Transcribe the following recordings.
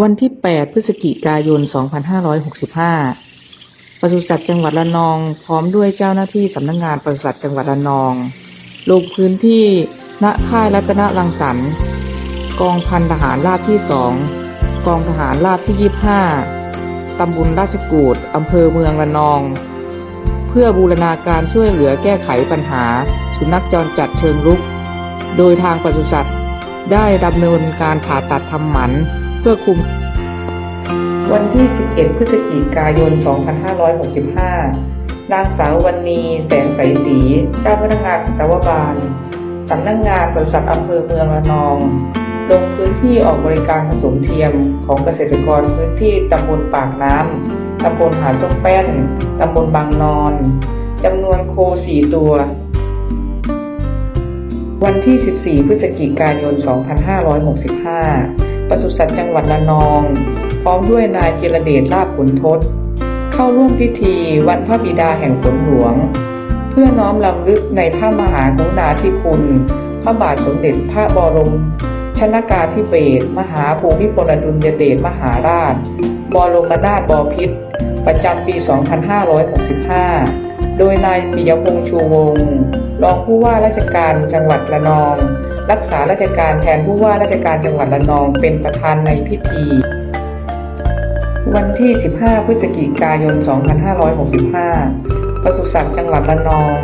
วันที่ 8 พฤศจิกายน 2565ปศุสัตว์จังหวัดระนอง พร้อมด้วยเจ้าหน้าที่สำนักงงานปศุสัตว์จังหวัดระนอง ลงพื้นที่ณค่ายรัตนรังสรรค์กองพันทหารราบที่ 2 กองทหารราบที่ 25 ตำบลราชกูดอำเภอเมืองระนอง เพื่อบูรณาการช่วยเหลือแก้ไขปัญหา สุนัขจรจัดเชิงรุก โดยทางปศุสัตว์ได้ดำเนินการผ่าตัดทำหมัน เพื่อคุม วันที่ 11 พฤศจิกายน 2565 นางสาววันนีแสงใสศรีเจ้าพนักงานสัตวบาลสำนักงงานบริษัทอำเภอเมืองระนอง ลงพื้นที่ออกบริการผสมเทียมของเกษตรกรพื้นที่ตำบลปากน้ำ ตำบลหาดส้มแป้น ตำบลบางนอนจำนวนโค 4 ตัว วันที่ 14 พฤศจิกายน 2565 ปศุสัตว์จังหวัดระนอง พร้อมด้วยนายเจรเดชลาภขุนทศ เข้าร่วมพิธีวันพระบิดาแห่งฝนหลวง เพื่อน้อมรำลึกในพระมหากรุณาธิคุณ พระบาทสมเด็จพระบรมชนากาธิเบศรมหาภูมิพลอดุลยเดชมหาราช บรมนาถบพิตรประจำปี 2565 โดยนายปิยพงษ์ชูวงศ์รองผู้ว่าราชการจังหวัดระนอง รักษาราชการแทนผู้ว่าราชการจังหวัดระนองเป็นประธานในพิธี วันที่ 15 พฤศจิกายน 2565ปศุสัตว์จังหวัดระนอง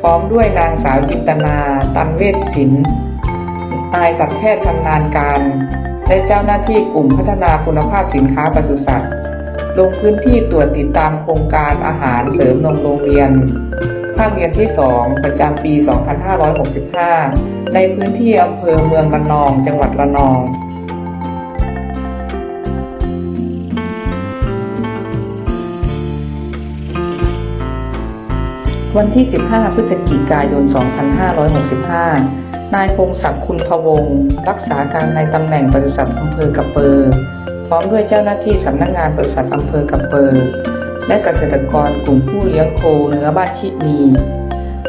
พร้อมด้วยนางสาวจินตนา ตันเวชศิลป์นายสัตวแพทย์ชำนาญการ และเจ้าหน้าที่กลุ่มพัฒนาคุณภาพสินค้าปศุสัตว์ลงพื้นที่ตรวจติดตามโครงการอาหารเสริมนมโรงเรียนาคเรียนที่ 2 ประจำปี 2565 ในพื้นที่อำเภอเมืองระนอง จังหวัดระนองวันที่ 15 พฤศจิกายน 2565 นายพงศักดิ์คุณพวง รักษาการในตำแหน่งบริษัทอำเภอกระเปอร์ พร้อมด้วยเจ้าหน้าที่สำนักงานบริษัทอำเภอกระเปอร์ และเกษตรกรกลุ่มผู้เลี้ยงโคเนื้อบ้านชิมี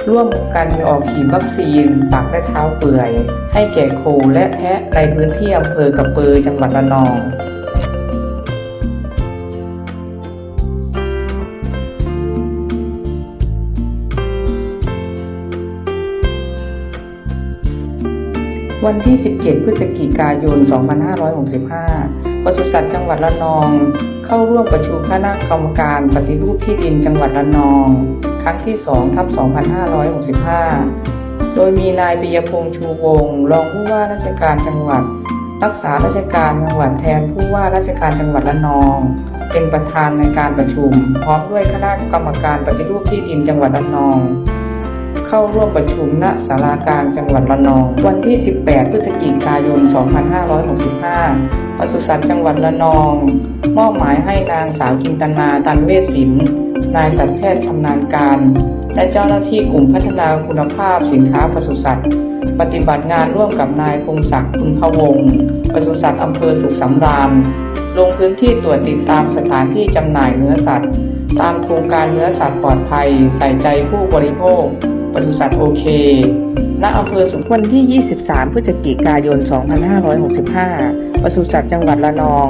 ร่วมกันออกฉีดวัคซีนปากและเท้าเปื่อย ให้แก่โคและแพะในพื้นที่อำเภอกระเปอจังหวัดระนองวันที่ 17 พฤศจิกายน 2565 ปศุสัตว์จังหวัดระนอง เข้าร่วมประชุมคณะกรรมการปฏิรูปที่ดินจังหวัดระนอง ครั้งที่2ทับ2565 โดยมีนายปิยพงษ์ชูวงศ์รองผู้ว่าราชการจังหวัด รักษาราชการจังหวัดแทนผู้ว่าราชการจังหวัดระนอง เป็นประธานในการประชุม พร้อมด้วยคณะกรรมการปฏิรูปที่ดินจังหวัดระนองเข้าร่วมประชุมณศาลากลางจังหวัดระนอง วันที่ 18 พฤศจิกายน 2565 ปศุสัตว์จังหวัดระนอง มอบหมายให้นางสาวจินตนาตันเวชศิลป์นายสัตวแพทย์ชำนาญการ และเจ้าหน้าที่กลุ่มพัฒนาคุณภาพสินค้าปศุสัตว์ ปฏิบัติงานร่วมกับนายพงศักดิ์คุณพวงปศุสัตว์อำเภอสุขสำราญ ลงพื้นที่ตรวจติดตามสถานที่จำหน่ายเนื้อสัตว์ ตามโครงการเนื้อสัตว์ปลอดภัย ใส่ใจผู้บริโภคปศุสัตว์โอเค ณอำเภอสุขวันที่ 23 พฤศจิกายน 2565 ปศุสัตว์จังหวัดระนอง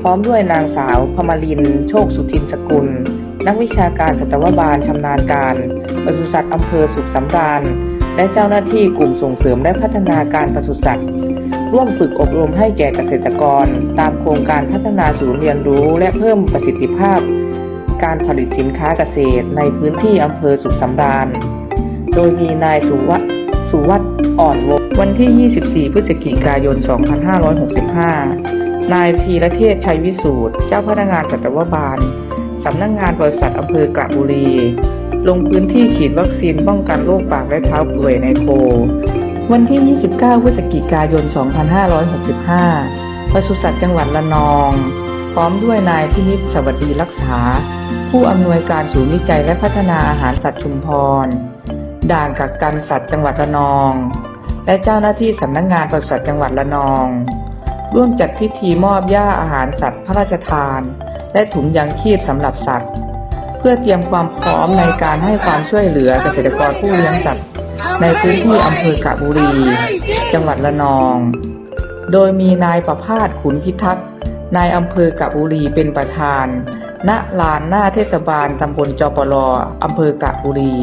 พร้อมด้วยนางสาวพมาลิน โชคสุทินสกุล นักวิชาการสัตวบาลชำนาญการ ปศุสัตว์อำเภอสุขสำราญ และเจ้าหน้าที่กลุ่มส่งเสริมและพัฒนาการปศุสัตว์ ร่วมฝึกอบรมให้แก่เกษตรกร ตามโครงการพัฒนาศูนย์เรียนรู้ และเพิ่มประสิทธิภาพ การผลิตสินค้าเกษตรในพื้นที่อำเภอสุขสำราญ โดยมีนายสุวัต สุวัตอ่อนวงวันที่ 24 พฤศจิกายน 2565 นายธีรเทพชัยวิสูตรเจ้าพนักงานสัตวบาลสำนักงงานบริษัทอำเภอกระบุรี ลงพื้นที่ฉีดวัคซีนป้องกันโรคปากและเท้าเปื่อยในโค วันที่ 29 พฤศจิกายน 2565ปศุสัตว์จังหวัดระนอง พร้อมด้วยนายพินิจสวัสดีรักษา ผู้อำนวยการศูนย์วิจัยและพัฒนาอาหารสัตว์ชุมพร ด่านกักกันสัตว์จังหวัดระนอง และเจ้าหน้าที่สำนักงงานปศุสัตว์จังหวัดระนอง ร่วมจัดพิธีมอบหญ้าอาหารสัตว์พระราชทาน และถุงยางชีพสำหรับสัตว์ เพื่อเตรียมความพร้อมในการให้ความช่วยเหลือเกษตรกรผู้เลี้ยงสัตว์ในพื้นที่อำเภอกระบุรี จังหวัดระนอง โดยมีนายประภาสขุนพิทักษ์นายอำเภอกะบุรีเป็นประธาน ณ ลานหน้าเทศบาลตำบลจอปรอำเภอกะบุรี